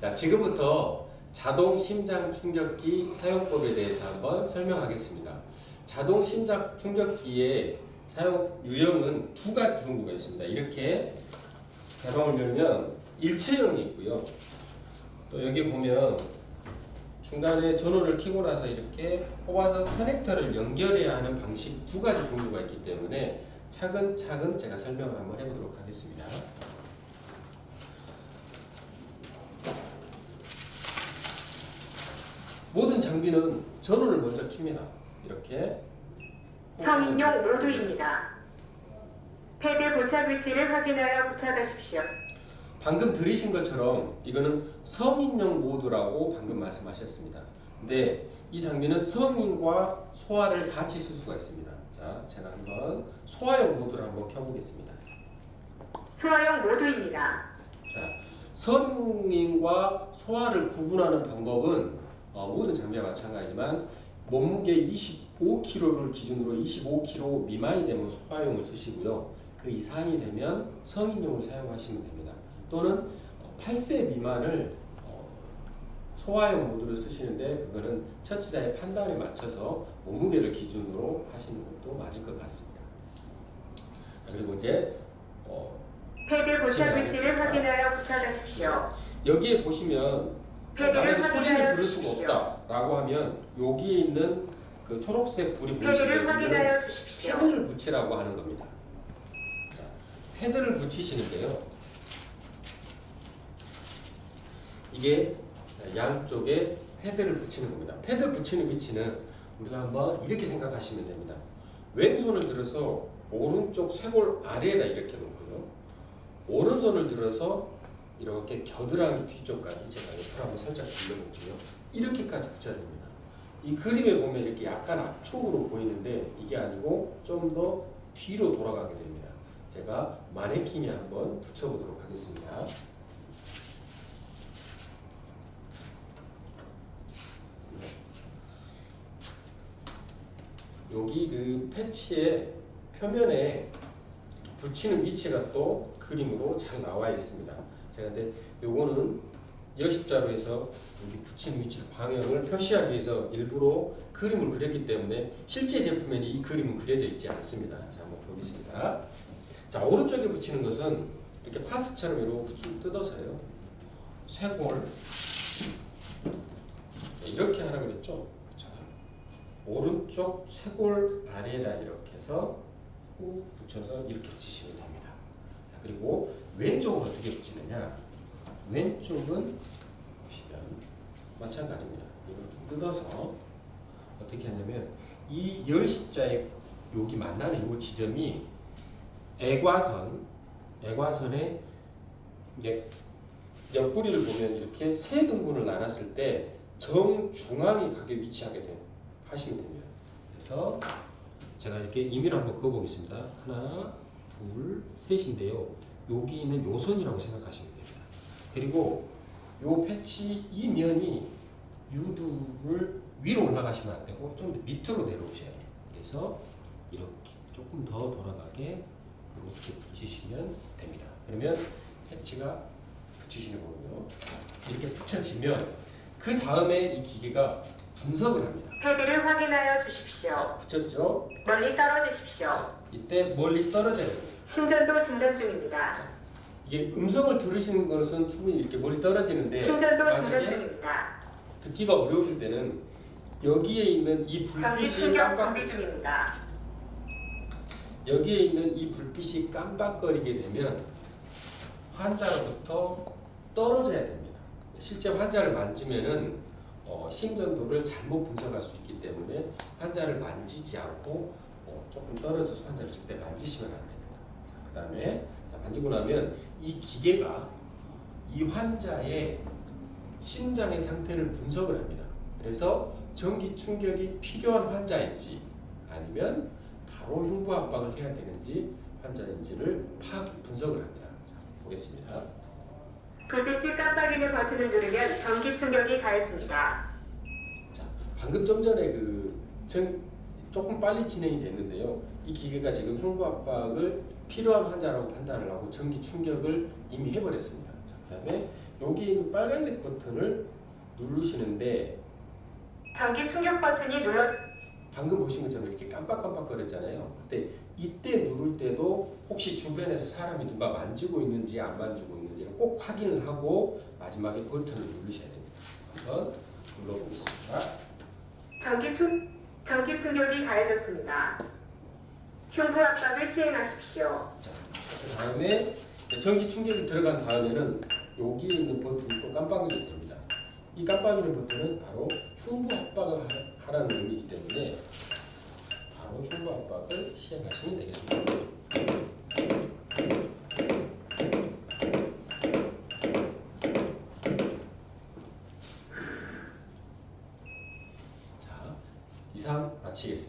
자, 지금부터 자동 심장 충격기 사용법에 대해서 한번 설명하겠습니다. 자동 심장 충격기의 사용 유형은 두 가지 종류가 있습니다. 이렇게 가방을 열면 일체형이 있고요. 또 여기 보면 중간에 전원을 켜고 나서 이렇게 뽑아서 커넥터를 연결해야 하는 방식 두 가지 종류가 있기 때문에 차근차근 제가 설명을 한번 해보도록 하겠습니다. 장비는 전원을 먼저 킵니다. 이렇게 성인용 모드입니다. 패드 부착 위치를 확인하여 부착하십시오. 방금 들으신 것처럼 이거는 성인용 모드라고 방금 말씀하셨습니다. 근데 이 장비는 성인과 소아를 같이 쓸 수가 있습니다. 자, 제가 한번 소아용 모드를 한번 켜보겠습니다. 소화용 모드입니다. 자, 성인과 소아를 구분하는 방법은 어, 모든 장비와 마찬가지지만 몸무게 25kg를 기준으로 25kg 미만이 되면 소아용을 쓰시고요. 그 이상이 되면 성인용을 사용하시면 됩니다. 또는 어, 8세 미만을 어, 소아용 모드를 쓰시는데 그거는 처치자의 판단에 맞춰서 몸무게를 기준으로 하시는 것도 맞을 것 같습니다. 자, 그리고 이제 어, 패드 진행하겠습니다. 위치를 확인하여 부착하십시오. 여기에 보시면 만약에 소리를 확인하여 들을 수가. 없다라고 하면 여기에 있는 그 초록색 불이 확인하여 주십시오. 패드를 붙이라고 하는 겁니다. 자, 패드를 붙이시는데요. 이게 양쪽에 패드를 붙이는 겁니다. 패드 붙이는 위치는 우리가 한번 이렇게 생각하시면 됩니다. 왼손을 들어서 오른쪽 쇄골 아래에다 이렇게 놓고요. 오른손을 들어서 이렇게 겨드랑이 뒤쪽까지 제가 옆으로 한번 살짝 돌려볼게요. 이렇게까지 붙여야 됩니다. 이 그림에 보면 이렇게 약간 앞쪽으로 보이는데 이게 아니고 좀 더 뒤로 돌아가게 됩니다. 제가 마네킹에 한번 붙여보도록 하겠습니다. 여기 그 패치의 표면에 붙이는 위치가 또 그림으로 잘 나와 있습니다. 제가 근데 요거는 여십자로 해서 여기 붙이는 위치를 방향을 표시하기 위해서 일부러 그림을 그렸기 때문에 실제 제품에는 이 그림은 그려져 있지 않습니다. 자, 한번 보겠습니다. 자, 오른쪽에 붙이는 것은 이렇게 파스처럼 이렇게 쭉 뜯어서요. 쇄골 자, 이렇게 하라 그랬죠? 자, 오른쪽 쇄골 아래에다 이렇게 해서 꾹 붙여서 이렇게 붙이시면 됩니다. 자, 그리고 왼쪽은 어떻게 붙이느냐? 왼쪽은 보시면 마찬가지입니다. 이걸 좀 뜯어서 어떻게 하냐면 이 열 십자의 여기 만나는 이 지점이 애과선, 애과선의 옆구리를 보면 이렇게 세 등분을 나눴을 때 정중앙에 가게 위치하게 돼 하시면 됩니다. 그래서 제가 이렇게 임의로 한번 그어보겠습니다. 하나, 둘, 셋인데요. 여기 있는 요선이라고 생각하시면 됩니다. 그리고 요 패치 이 면이 유두를 위로 올라가시면 안 되고 좀 더 밑으로 내려오셔야 돼요. 그래서 이렇게 조금 더 돌아가게 이렇게 붙이시면 됩니다. 그러면 패치가 붙이시는 거고요. 이렇게 붙여지면 그 다음에 이 기계가 분석을 합니다. 패드를 확인하여 주십시오. 자, 붙였죠? 멀리 떨어지십시오. 이때 멀리 떨어져야 됩니다. 심전도 진단 중입니다. 이게 음성을 들으시는 것은 충분히 이렇게 멀리 떨어지는데 심전도 진단 만약에 중입니다. 듣기가 어려우실 때는 여기에 있는 이 전기 불빛이 충격 깜빡 준비 중입니다. 여기에 있는 이 불빛이 깜빡거리게 되면 환자로부터 떨어져야 됩니다. 실제 환자를 만지면은 어, 심전도를 잘못 분석할 수 있기 때문에 환자를 만지지 않고 어, 조금 떨어져서 환자를 절대 만지시면 안 됩니다. 자, 그다음에 자, 만지고 나면 이 기계가 이 환자의 심장의 상태를 분석을 합니다. 그래서 전기 충격이 필요한 환자인지 아니면 바로 흉부 압박을 해야 되는지 환자인지를 파악 분석을 합니다. 자, 보겠습니다. 불빛이 깜빡이는 버튼을 누르면 전기 충격이 가해집니다. 자, 방금 좀 전에 그 전, 조금 빨리 진행이 됐는데요. 이 기계가 지금 흉부 압박을 필요한 환자라고 판단을 하고 전기 충격을 이미 해버렸습니다. 자, 그다음에 여기 있는 빨간색 버튼을 누르시는데 전기 충격 버튼이 눌러 방금 보신 것처럼 이렇게 깜빡깜빡 거렸잖아요. 근데 이때 누를 때도 혹시 주변에서 사람이 누가 만지고 있는지 안 만지고 있는지를 꼭 확인을 하고 마지막에 버튼을 누르셔야 됩니다. 한번 눌러보겠습니다. 전기 충 전기 충격이 가해졌습니다. 흉부 압박을 시행하십시오. 자, 그 다음에 전기 충격이 들어간 다음에는 여기에 있는 버튼이 또 깜빡이게 됩니다. 이 깜빡이는 버튼은 바로 흉부 압박을 하- 하라는 의미이기 때문에 바로 흉부 압박을 시행하시면 되겠습니다. честь.